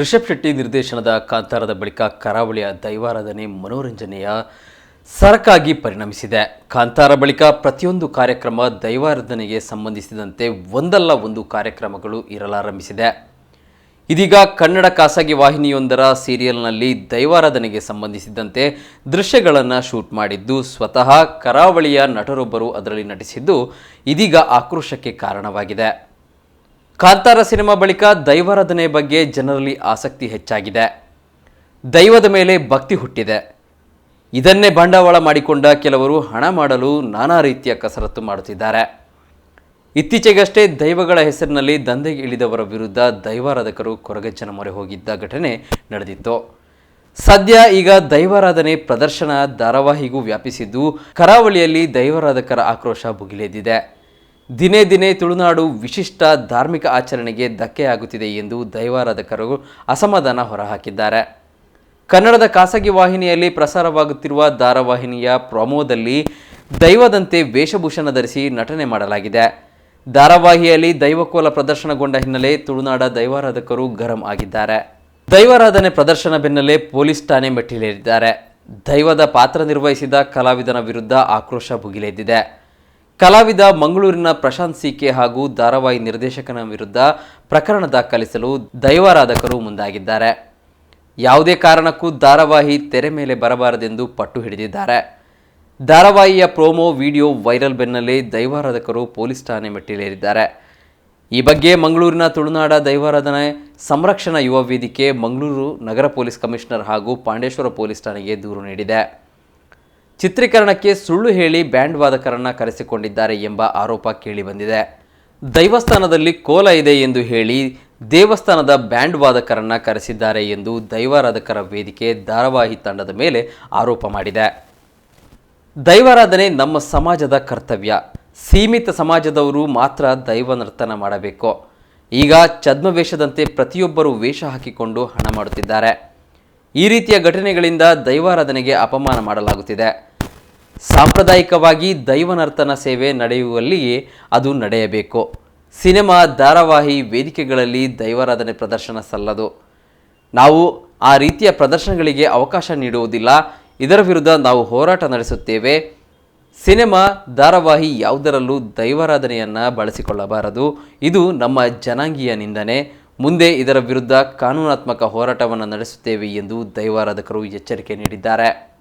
ರಿಷಬ್ ಶೆಟ್ಟಿ ನಿರ್ದೇಶನದ ಕಾಂತಾರದ ಬಳಿಕ ಕರಾವಳಿಯ ದೈವಾರಾಧನೆ ಮನೋರಂಜನೆಯ ಸರಕಾಗಿ ಪರಿಣಮಿಸಿದೆ. ಕಾಂತಾರ ಬಳಿಕ ಪ್ರತಿಯೊಂದು ಕಾರ್ಯಕ್ರಮ ದೈವಾರಾಧನೆಗೆ ಸಂಬಂಧಿಸಿದಂತೆ ಒಂದಲ್ಲ ಒಂದು ಕಾರ್ಯಕ್ರಮಗಳು ಇರಲಾರಂಭಿಸಿದೆ. ಇದೀಗ ಕನ್ನಡ ಖಾಸಗಿ ವಾಹಿನಿಯೊಂದರ ಸೀರಿಯಲ್ನಲ್ಲಿ ದೈವಾರಾಧನೆಗೆ ಸಂಬಂಧಿಸಿದಂತೆ ದೃಶ್ಯಗಳನ್ನು ಶೂಟ್ ಮಾಡಿದ್ದು, ಸ್ವತಃ ಕರಾವಳಿಯ ನಟರೊಬ್ಬರು ಅದರಲ್ಲಿ ನಟಿಸಿದ್ದು ಇದೀಗ ಆಕ್ರೋಶಕ್ಕೆ ಕಾರಣವಾಗಿದೆ. ಕಾಂತಾರ ಸಿನಿಮಾ ಬಳಿಕ ದೈವಾರಾಧನೆ ಬಗ್ಗೆ ಜನರಲ್ಲಿ ಆಸಕ್ತಿ ಹೆಚ್ಚಾಗಿದೆ. ದೈವದ ಮೇಲೆ ಭಕ್ತಿ ಹುಟ್ಟಿದೆ. ಇದನ್ನೇ ಬಂಡವಾಳ ಮಾಡಿಕೊಂಡ ಕೆಲವರು ಹಣ ಮಾಡಲು ನಾನಾ ರೀತಿಯ ಕಸರತ್ತು ಮಾಡುತ್ತಿದ್ದಾರೆ. ಇತ್ತೀಚೆಗಷ್ಟೇ ದೈವಗಳ ಹೆಸರಿನಲ್ಲಿ ದಂಧೆಗೆ ಇಳಿದವರ ವಿರುದ್ಧ ದೈವಾರಾಧಕರು ಕೊರಗಜ್ಜನ ಮೊರೆ ಹೋಗಿದ್ದ ಘಟನೆ ನಡೆದಿತ್ತು. ಸದ್ಯ ಈಗ ದೈವಾರಾಧನೆ ಪ್ರದರ್ಶನ ಧಾರಾವಾಹಿಗೂ ವ್ಯಾಪಿಸಿದ್ದು ಕರಾವಳಿಯಲ್ಲಿ ದೈವಾರಾಧಕರ ಆಕ್ರೋಶ ಭುಗಿಲೆದ್ದಿದೆ. ದಿನೇ ದಿನೇ ತುಳುನಾಡು ವಿಶಿಷ್ಟ ಧಾರ್ಮಿಕ ಆಚರಣೆಗೆ ಧಕ್ಕೆಯಾಗುತ್ತಿದೆ ಎಂದು ದೈವಾರಾಧಕರು ಅಸಮಾಧಾನ ಹೊರಹಾಕಿದ್ದಾರೆ. ಕನ್ನಡದ ಖಾಸಗಿ ವಾಹಿನಿಯಲ್ಲಿ ಪ್ರಸಾರವಾಗುತ್ತಿರುವ ಧಾರಾವಾಹಿನಿಯ ಪ್ರೊಮೋದಲ್ಲಿ ದೈವದಂತೆ ವೇಷಭೂಷಣ ಧರಿಸಿ ನಟನೆ ಮಾಡಲಾಗಿದೆ. ಧಾರಾವಾಹಿಯಲ್ಲಿ ದೈವಕೋಲ ಪ್ರದರ್ಶನಗೊಂಡ ಹಿನ್ನೆಲೆ ತುಳುನಾಡ ದೈವಾರಾಧಕರು ಗರಂ ಆಗಿದ್ದಾರೆ. ದೈವಾರಾಧನೆ ಪ್ರದರ್ಶನ ಬೆನ್ನಲ್ಲೇ ಪೊಲೀಸ್ ಠಾಣೆ ಮೆಟ್ಟಿಲೇರಿದ್ದಾರೆ. ದೈವದ ಪಾತ್ರ ನಿರ್ವಹಿಸಿದ ಕಲಾವಿದನ ವಿರುದ್ಧ ಆಕ್ರೋಶ ಭುಗಿಲೆದ್ದಿದೆ. ಕಲಾವಿದ ಮಂಗಳೂರಿನ ಪ್ರಶಾಂತ್ ಸಿಕೆ ಹಾಗೂ ಧಾರಾವಾಹಿ ನಿರ್ದೇಶಕನ ವಿರುದ್ಧ ಪ್ರಕರಣ ದಾಖಲಿಸಲು ದೈವಾರಾಧಕರು ಮುಂದಾಗಿದ್ದಾರೆ. ಯಾವುದೇ ಕಾರಣಕ್ಕೂ ಧಾರಾವಾಹಿ ತೆರೆ ಮೇಲೆ ಬರಬಾರದೆಂದು ಪಟ್ಟು ಹಿಡಿದಿದ್ದಾರೆ. ಧಾರಾವಾಹಿಯ ಪ್ರೋಮೋ ವಿಡಿಯೋ ವೈರಲ್ ಬೆನ್ನಲ್ಲೇ ದೈವಾರಾಧಕರು ಪೊಲೀಸ್ ಠಾಣೆ ಮೆಟ್ಟಿಲೇರಿದ್ದಾರೆ. ಈ ಬಗ್ಗೆ ಮಂಗಳೂರಿನ ತುಳುನಾಡ ದೈವಾರಾಧನೆ ಸಂರಕ್ಷಣಾ ಯುವ ವೇದಿಕೆ ಮಂಗಳೂರು ನಗರ ಪೊಲೀಸ್ ಕಮಿಷನರ್ ಹಾಗೂ ಪಾಂಡೇಶ್ವರ ಪೊಲೀಸ್ ಠಾಣೆಗೆ ದೂರು ನೀಡಿದೆ. ಚಿತ್ರೀಕರಣಕ್ಕೆ ಸುಳ್ಳು ಹೇಳಿ ಬ್ಯಾಂಡ್ ವಾದಕರನ್ನ ಕರೆಸಿಕೊಂಡಿದ್ದಾರೆ ಎಂಬ ಆರೋಪ ಕೇಳಿಬಂದಿದೆ ದೈವಸ್ಥಾನದಲ್ಲಿ ಕೋಲ ಇದೆ ಎಂದು ಹೇಳಿ ದೇವಸ್ಥಾನದ ಬ್ಯಾಂಡ್ ವಾದಕರನ್ನ ಕರೆಸಿದ್ದಾರೆ ಎಂದು ದೈವಾರಾಧಕರ ವೇದಿಕೆ ಧಾರಾವಾಹಿ ತಂಡದ ಮೇಲೆ ಆರೋಪ ಮಾಡಿದೆ. ದೈವಾರಾಧನೆ ನಮ್ಮ ಸಮಾಜದ ಕರ್ತವ್ಯ. ಸೀಮಿತ ಸಮಾಜದವರು ಮಾತ್ರ ದೈವ ನರ್ತನ ಮಾಡಬೇಕು. ಈಗ ಛದ್ಮವೇಷದಂತೆ ಪ್ರತಿಯೊಬ್ಬರು ವೇಷ ಹಾಕಿಕೊಂಡು ಹಣ ಮಾಡುತ್ತಿದ್ದಾರೆ. ಈ ರೀತಿಯ ಘಟನೆಗಳಿಂದ ದೈವಾರಾಧನೆಗೆ ಅಪಮಾನ ಮಾಡಲಾಗುತ್ತಿದೆ. ಸಾಂಪ್ರದಾಯಿಕವಾಗಿ ದೈವನರ್ತನ ಸೇವೆ ನಡೆಯುವಲ್ಲಿ ಅದು ನಡೆಯಬೇಕು. ಸಿನಿಮಾ ಧಾರಾವಾಹಿ ವೇದಿಕೆಗಳಲ್ಲಿ ದೈವಾರಾಧನೆ ಪ್ರದರ್ಶನ ಸಲ್ಲದು. ನಾವು ಆ ರೀತಿಯ ಪ್ರದರ್ಶನಗಳಿಗೆ ಅವಕಾಶ ನೀಡುವುದಿಲ್ಲ. ಇದರ ವಿರುದ್ಧ ನಾವು ಹೋರಾಟ ನಡೆಸುತ್ತೇವೆ. ಸಿನಿಮಾ ಧಾರಾವಾಹಿ ಯಾವುದರಲ್ಲೂ ದೈವಾರಾಧನೆಯನ್ನು ಬಳಸಿಕೊಳ್ಳಬಾರದು. ಇದು ನಮ್ಮ ಜನಾಂಗೀಯ ನಿಂದನೆ. ಮುಂದೆ ಇದರ ವಿರುದ್ಧ ಕಾನೂನಾತ್ಮಕ ಹೋರಾಟವನ್ನು ನಡೆಸುತ್ತೇವೆ ಎಂದು ದೈವಾರಾಧಕರು ಎಚ್ಚರಿಕೆ ನೀಡಿದ್ದಾರೆ.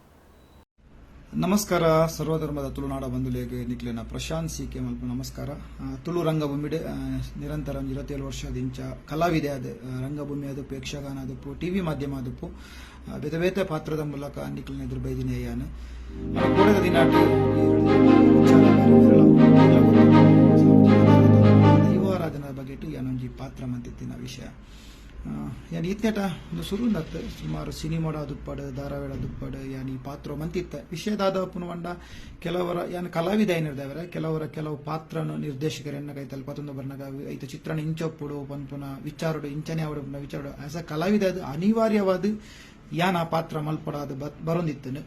ನಮಸ್ಕಾರ. ಸರ್ವಧರ್ಮದ ತುಳುನಾಡ ಬಂಧುಲೆಗೆ ನಿಕ್ಲೆನ ಪ್ರಶಾಂತ್ ಸಿ ಕೆ ಮಲ್ಪ, ನಮಸ್ಕಾರ. ತುಳು ರಂಗಭೂಮಿ ನಿರಂತರ ಇರತ್ತೇಳು ವರ್ಷದ ಇಂಚ ಕಲಾವಿದೆ ಅದು ರಂಗಭೂಮಿ ಅದಪ್ಪು ಯಕ್ಷಗಾನ ಅದಪ್ಪು ಟಿವಿ ಮಾಧ್ಯಮ ಅದಪ್ಪು ಬೇತೆ ಪಾತ್ರದ ಮೂಲಕ ನಿಕ್ಲಿನ ಎದುರು ಬೈದಿನ ಯಾನು ಕೂಡದ ದಿನಾಟ ದೈವಾರಾಧನಾ ಬಗ್ಗೆ ಯಾನೊಂಜಿ ಪಾತ್ರ ಮಂತಿತ್ತಿನ ವಿಷಯ. ಯಾನ್ ಇತ್ತೇಟ ಒಂದು ಸುರು ನತ್ ಸುಮಾರು ಸಿನಿಮಾಡ ದುಪ್ಪಡ ಧಾರಾವಾಡ ದುಪ್ಪಡ, ಯಾನಿ ಪಾತ್ರ ಮಂತಿತ್ತ. ವಿಷಯದಾದ ಪುನವಂಡ, ಕೆಲವರ, ಯಾನ್ ಕಲಾವಿದ ಏನಿರ್ದಾವರ ಕೆಲವರ ಕೆಲವು ಪಾತ್ರನ ನಿರ್ದೇಶಕರನ್ನ ಕೈತಲ್ ಪತ್ತೊಂದು ಬರ್ನಾಗ ಐತ ಚಿತ್ರಣ ಇಂಚೊಪ್ಪುಡು ಪನ್ಪುನ ವಿಚಾರಡು, ಇಂಚನೆ ಅವಡು ವಿಚಾರಡು. ಆಸ್ ಅ ಕಲಾವಿದ ಅನಿವಾರ್ಯವಾದ ಯಾನ್ ಆ ಪಾತ್ರ ಮಲ್ಪಡಾದು ಬರೊಂದಿತ್ತನು.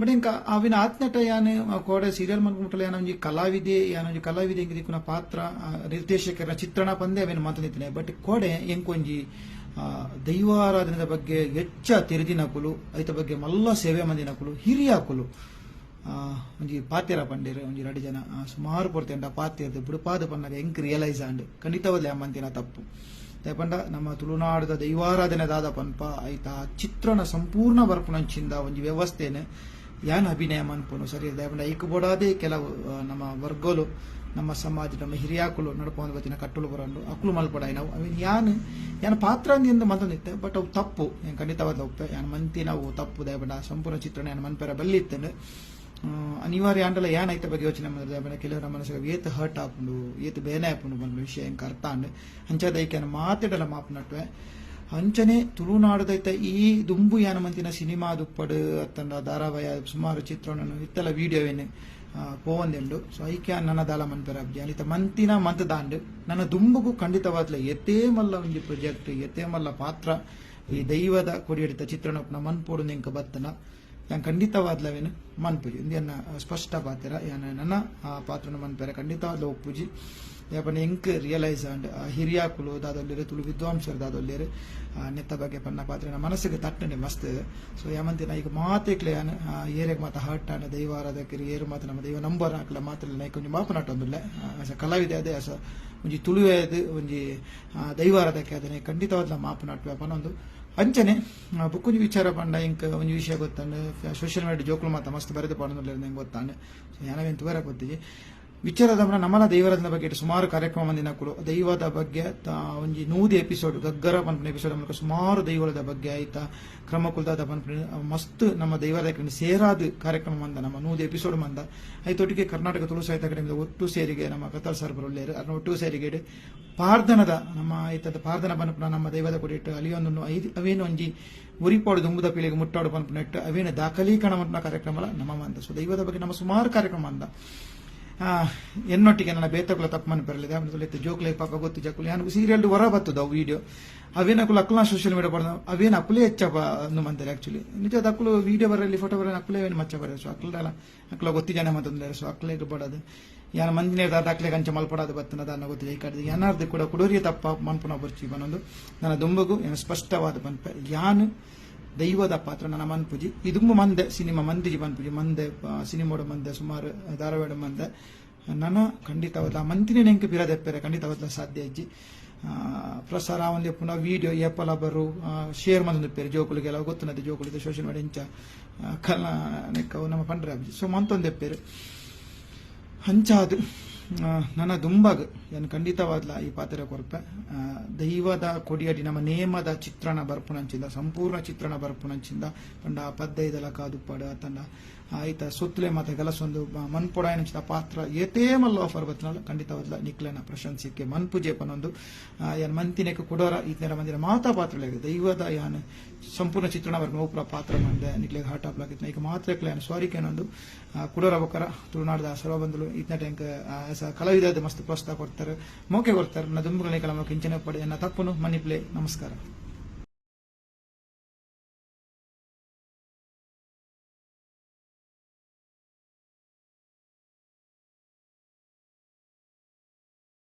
ಬಟ್ ಇಂಕ ಅವಿನ ಆತ್ನಟ ಯಾನ್ ಕೋಡೆ ಸೀರಿಯಲ್ ಮಲ್ಕೊಂಡ್ಬಿಟ್ಟಲ್ಲ ಏನೋ ಒಂಜಿ ಕಲಾವಿದೆ ಯಾನ ಒಂಜಿ ಕಲಾವಿದೆ ಎಂಕ್ ಪಾತ್ರ ನಿರ್ದೇಶಕ ನಿರ್ದೇಶಕರ ಚಿತ್ರಣ ಪಂದೆ ಅವೇನು ಮಾತನಿತ್ತನೆ ಬಟ್ ಕೋಡೆ ಎಂಕೊಂಜಿ ದೈವಾರಾಧನೆದ ಬಗ್ಗೆ ಹೆಚ್ಚ ತಿರುದಿನಕುಲು ಐತ ಬಗ್ಗೆ ಮಲ್ಲ ಸೇವೆ ಮಂದಿನಕುಲು ಹಿರಿಯಾಕುಲು ಒಂಜಿ ಪಾತ್ಯರ ಪಂಡೇರು ಒಂಜಿ ಎರಡು ಜನ ಸುಮಾರು ಪೊರ್ತೇಂಡ ಪಾತ್ಯರ್ದು ಬಿಡುಪಾದ ಪನ್ನಾಗ ಎಂಕ್ ರಿಯಲೈಸ್ ಆಂಡ್ ಖಂಡಿತವಲ್ಲ ಅಮ್ಮಂತಿನ ತಪ್ಪು ಪಂಡ ನಮ್ಮ ತುಳುನಾಡದ ದೈವಾರಾಧನೆ ದಾದ ಪನ್ಪ ಐತ ಚಿತ್ರಣ ಸಂಪೂರ್ಣ ಬರ್ಪುನಂಚಿಂದ ಒಂಜಿ ವ್ಯವಸ್ಥೆನೆ ಯಾನ್ ಅಭಿನಯ ಮನ್ಪುನು ಸರಿ ದಯಪಂಡ ಐಕ್ ಬೋಡಾದೆ ಕೆಲವು ನಮ್ಮ ವರ್ಗೋಲು ನಮ್ಮ ಸಮಾಜ ನಮ್ಮ ಹಿರಿಯಾಕುಲು ನಡ್ಕೊಂಡು ಬತ್ತಿನ ಕಟ್ಟುಲು ಬರಂಡು ಅಕ್ಲು ಮಲ್ಪಡಾಯ್ ನಾವು. ಅವಿನ್ ಯಾನ್ ಯಾನ್ ಪಾತ್ರ ಅಂದಿಂದ ಮಂತಂದಿತ್ತೆ ಬಟ್ ಅವು ತಪ್ಪು. ಏನ್ ಖಂಡಿತವಾದ ಒಪ್ಪೆ ಯಾನ್ ಮಂತಿ ನಾವು ತಪ್ಪು ದಯಪಂಡ ಸಂಪೂರ್ಣ ಚಿತ್ರಣ ಯಾನ್ ಮನ್ಪೆರ ಬಲ್ಲಿತ್ತೇನೆ ಆ, ಅನಿವಾರ್ಯ ಆಂಡಲ ಏನ್ ಐತೆ ಬಗ್ಗೆ ಯೋಚನೆ ಮಾಡಿದ್ರೆ ದಯಪಂಡ ಕೆಲವರ ಮನಸ್ಸಿಗೆ ಏತ್ ಹರ್ಟ್ ಆಪುಂಡು ಏತ್ ಬೇನೆ ಆಪುಂಡು ಬಂದು ವಿಷಯ ಹೆಂಗೆ ಅರ್ಥ ಅಂಡ್ ಅಂಚದ ಮಾತಾಡಲ್ಲ ಮಾತಿಡಲ ಮಾಪನಟ್ವೆ ಅಂಚನೆ ತುಳುನಾಡದೈತ ಈ ದುಂಬು ಯಾನ ಮಂತಿನ ಸಿನಿಮಾ ದುಪ್ಪಡು ಅತ್ತಂಡ ಧಾರಾವಾಹಿ ಸುಮಾರು ಚಿತ್ರಣನು ಇತ್ತಲ ವಿಡಿಯೋವೇನು ಪೋವಂದೆಂಡು. ಸೊ ಐಕ್ಯ ನನ್ನ ದಾಲ ಮನ್ಪೆರ ಅಬ್ಜಿ ಅನಿತ ಮಂತಿನ ಮಂತ್ ದಾಂಡ್ ನನ್ನ ದುಂಬುಗೂ ಖಂಡಿತವಾದ್ಲ ಎತ್ತೇ ಮಲ್ಲ ಒಂಜಿ ಪ್ರೊಜೆಕ್ಟ್, ಎತ್ತೇ ಮಲ್ಲ ಪಾತ್ರ. ಈ ದೈವದ ಕೊಡಿಯಡಿತ ಚಿತ್ರಣ ಮನ್ಪೋಡು ನಿಂಕ ಬತ್ತನ. ಯಾನ್ ಖಂಡಿತವಾದ್ಲವೇನು ಮನ್ಪುಜಿ ಇಂದಿಯನ್ನ ಸ್ಪಷ್ಟ ಪಾತ್ರ. ಯಾನ ನನ್ನ ಪಾತ್ರನ ಖಂಡಿತವಾದ ಖಂಡಿತವಾದ್ಲ ಪೂಜಿ. ಯಾಪನ ಎಂಕ್ ರಿಯಲೈಸ್ ಆಂಡ್ ಹಿರಿಯಾಕುಲು ದಾದೊಲ್ಲೇರೆ ತುಳು ವಿದ್ವಾಂಸರು ದಾದೊಲ್ಲೇರೆ ನೆತ್ತ ಬಗ್ಗೆ ಪನ್ನ ಪಾತ್ರ ಮನಸ್ಸಿಗೆ ತಟ್ಟನೆ ಮಸ್ತ್. ಸೊ ಯಾಮಂತಿನ, ಈಗ ಮಾತೇಕ್ಲೆ ಏರೆಗ್ ಮಾತ ಹರ್ಟ್ ಆನ ದೈವಾರಾಧಕರು ಏರು ಮಾತ ನಮ್ಮ ದೈವ ನಂಬರ್ ಹಾಕಲ ಮಾತ್ರ ನೈಕ್ ಒಂಜಿ ಮಾಪನಾಟ ಒಂದುಲ್ಲೆ. ಅಸ ಕಲಾವಿದೆ ಅದೇ ಅಸ ಒಂಜಿ ತುಳುವೆದು ಒಂಜಿ ದೈವ ದೈವಾರಾಧಕ್ಕೆ ಅದನ್ನೇ ಖಂಡಿತವಾದ ಮಾಪನಾಟ ಪನ ಒಂದು ಅಂಚನೆ ಬುಕ್ಕೊಂಜಿ ವಿಚಾರ ಪಂಡ ಇಂಕ ಒಂಜಿ ವಿಷಯ ಗೊತ್ತಾಂಡು ಸೋಷಿಯಲ್ ಮೀಡಿಯಾ ಜೋಕುಲು ಮಾತ ಮಸ್ತ್ ಬರೆದು ಪಡೋದಿಲ್ಲ ನಂಗೆ ಗೊತ್ತಾಂಡು. ಯಾನವೇನು ತೂರ ಗೊತ್ತಿಜಿ ವಿಚಾರದ ನಮ್ಮನ ದೈವರದ ಬಗ್ಗೆ ಇಟ್ಟು ಸುಮಾರು ಕಾರ್ಯಕ್ರಮ ಮಂದಿನ ಕೂಡ. ದೈವದ ಬಗ್ಗೆ ಒಂಜಿ ನೂದಿ ಎಪಿಸೋಡ್ ಗಗ್ಗರ ಪನ್ಪನ ಎಪಿಸೋಡ್ ಮೂಲಕ ಸುಮಾರು ದೈವದ ಬಗ್ಗೆ ಆಯ್ತಾ? ಕ್ರಮ ಕುಲ್ದಾದ ಪನ್ಪನ ಮಸ್ತ್ ನಮ್ಮ ದೈವದ ಸೇರಾದ ಕಾರ್ಯಕ್ರಮ ಮಂದ ನಮ್ಮ ನೂದಿ ಎಪಿಸೋಡ್ ಮಂದ. ಐತೊಟ್ಟಿಗೆ ಕರ್ನಾಟಕ ತುಳು ಸಾಹಿತ್ಯ ಅಕಾಡೆಮಿದ ಒಟ್ಟು ಸೇರಿಗೆ ನಮ್ಮ ಕತಲ್ ಸರ್ ಬರೊಳ್ಳೇರು ಅದನ್ನ ಒಟ್ಟು ಸೇರಿಗೆ ಪಾರ್ಧನದ ನಮ್ಮ ಆಯ್ತದ ಪಾರ್ಧನ ಪನ್ಪನ ನಮ್ಮ ದೈವದ ಕೊಡಿಟ್ಟು ಅಲಿಯೊಂದು ಐದು ಅವೇನು ಒಂಜಿ ಉರಿಪಾಡು ದುಂಬುದ ಪೀಳಿಗೆ ಮುಟ್ಟಾಡು ಪನ್ಪನ ಇಟ್ಟು ಅವೇನು ದಾಖಲೀಕರಣ ಕಾರ್ಯಕ್ರಮ ನಮ್ಮ ಮಂದ. ಸೊ ದೈವದ ಬಗ್ಗೆ ನಮ್ಮ ಸುಮಾರು ಕಾರ್ಯಕ್ರಮ ಆ, ಎನ್ನೊಟ್ಟಿಗೆ ನನ್ನ ಬೇತಕುಲ ತಪ್ಪಮನ್ ಬರಲಿದೆ. ಆಮೇಲೆ ಜೋಕ್ಲೆ, ಪಾಪ ಗೊತ್ತು ಜಕುಲಿ. ನಾನು ಸೀರಿಯಲ್ ಹೊರ ಬತ್ತದ ಅವು ವಿಡಿಯೋ ಅವೇನ ಅಕ್ಕುಲು ಅಕ್ಕಲ ಸೋಷಿಯಲ್ ಮೀಡಿಯಾ ಬರೋದು ಅವೇನ ಅಕ್ಕಲೇ ಹೆಚ್ಚಪ್ಪ ಅನ್ನು ಮಂತಾರೆ ಆಕ್ಚುಲಿ ನಿಜದ ಅಕ್ಕಲು ವಿಡಿಯೋ ಬರಲಿ ಫೋಟೋ ಬರಲಿ ಅಕ್ಕಲೇ ಏನು ಮಚ್ಚ ಬರೋದು ಸೊ ಅಕ್ಕಲ ಅಕ್ಕಲ ಗೊತ್ತಿ ಜನ ಮತ್ತೊಂದು ಸೊ ಅಕ್ಕಲೇ ಇರ್ಬಾರ್ದು. ಯಾನ ಮಂದಿನ ದಾಖಲೆ ಕಂಚ ಮಲ್ಪಡೋದು ಬತ್ತನ ಅದನ್ನ ಗೊತ್ತಿದೆ ಈ ಕಡೆ ಏನಾರ್ದು ಕೂಡ ಕುಡೋರಿಯ ತಪ್ಪ, ಮನ್ಪುನ ಬರ್ಚಿ. ಬನ್ನೊಂದು ನನ್ನ ದುಂಬಗು, ಏನು ಸ್ಪಷ್ಟವಾದ ಮನ್ಪ ಯಾನು ದೈವದ ಪಾತ್ರ ನನ್ನ ಮನ್ಪುಜಿ. ಇದು ಮಂದೆ, ಸಿನಿಮಾ ಮಂದಿಜಿ ಮನ್ಪುಜಿ. ಮಂದೆ ಸಿನಿಮಾಡು ಮಂದೆ, ಸುಮಾರು ಧಾರವಾಡ ಮಂದೆ. ನನ್ನ ಖಂಡಿತವಾದ ಮಂತಿನ ನೆಂಕು ಬಿರದೆಪ್ಪರೆ ಖಂಡಿತವಾದ ಸಾಧ್ಯ ಇಜ್ಜಿ ಪ್ರಸಾರ ಒಂದು ಪುನಃ ವಿಡಿಯೋ ಏಪಲ ಬರು ಶೇರ್ ಮಂದು ಪೇರು, ಜೋಕುಲಿಗೆಲ್ಲ ಗೊತ್ತುನದೆ ಜೋಕುಲಿದೆ ಸೋಷಿಯಲ್ ಮೀಡಿಯಾ ಇಂಚ ಕಲ್ಲ ಕಲ ನೆಕ್ಕವು ನಮ್ಮ ಪಂಡ್ರೆ ಸೊ ಮಂತೊಂದೆಪ್ಪೇರು ಹಂಚಾದು. ನನ್ನ ದುಂಬಗ್ ಏನು ಖಂಡಿತವಾದ್ಲ ಈ ಪಾತ್ರ ಕೊರಪೆ. ದೈವದ ಕೊಡಿಯಡಿ, ನಮ್ಮ ನೇಮದ ಚಿತ್ರಣ ಬರ್ಪುಣಂಚಿಂದ ಸಂಪೂರ್ಣ ಚಿತ್ರಣ ಬರ್ಪುಣಂಚಿಂದ ಪಂಡ ಪದ್ದೈದಲ ಕಾದುಪ್ಪಾಡು ಅತಂಡ ಆಯ್ತ, ಸುತ್ತಲೇ ಮತ್ತೆ ಗಲಸೊಂದು ಮನ್ಪೊಡ ಎನಿಸಿದ ಪಾತ್ರ ಏತೇ ಮಲ್ಲ ಆಫರ್ ಖಂಡಿತ ಬದಲ ನಿಕ್ಲೆನ ಪ್ರಶಂಸಿಕೆ ಮನ್ಪುಜೆ ಪನೊಂದು. ಏನು ಮಂತಿನೆಕ್ ಕೊಡೋರ ಈತನ ಮಂದಿರ ಮಾತಾ ಪಾತ್ರ ದೈವದ ಯಾನ್, ಸಂಪೂರ್ಣ ಚಿತ್ರಣ ಬರ್ಪುಣ ಉಪ್ರ ಪಾತ್ರ ಮಂದೆ ನಿಕ್ಲೆಗ್ ಹಾಟ್ ಆಪ್ಲಾಗಿತ್ತು ಈಗ ಮಾತ್ರ ಕ್ಲೇನ್ ಸಾರಿಗೆ ಏನೊಂದು ಕುಡೋರ ಬೊಕ್ಕರ ತುಳುನಾಡದ ಸರ್ವ ಈತನ ಟ್ಯಾಂಕ್ ಕಲಾವಿದ ಮಸ್ತ್ ಪ್ರೋತ್ಸಾಹ ಕೊಡ್ತಾರೆ, ಮೋಕೆ ಕೊಡ್ತಾರೆ. ನಮ್ಮ ದುಂಬುಗಳೇ ಕಲಾಮ ಕಿಂಚನೆ ಪಡೆ ತಪ್ಪನು ಮನಿ ಪ್ಲೇ ನಮಸ್ಕಾರ.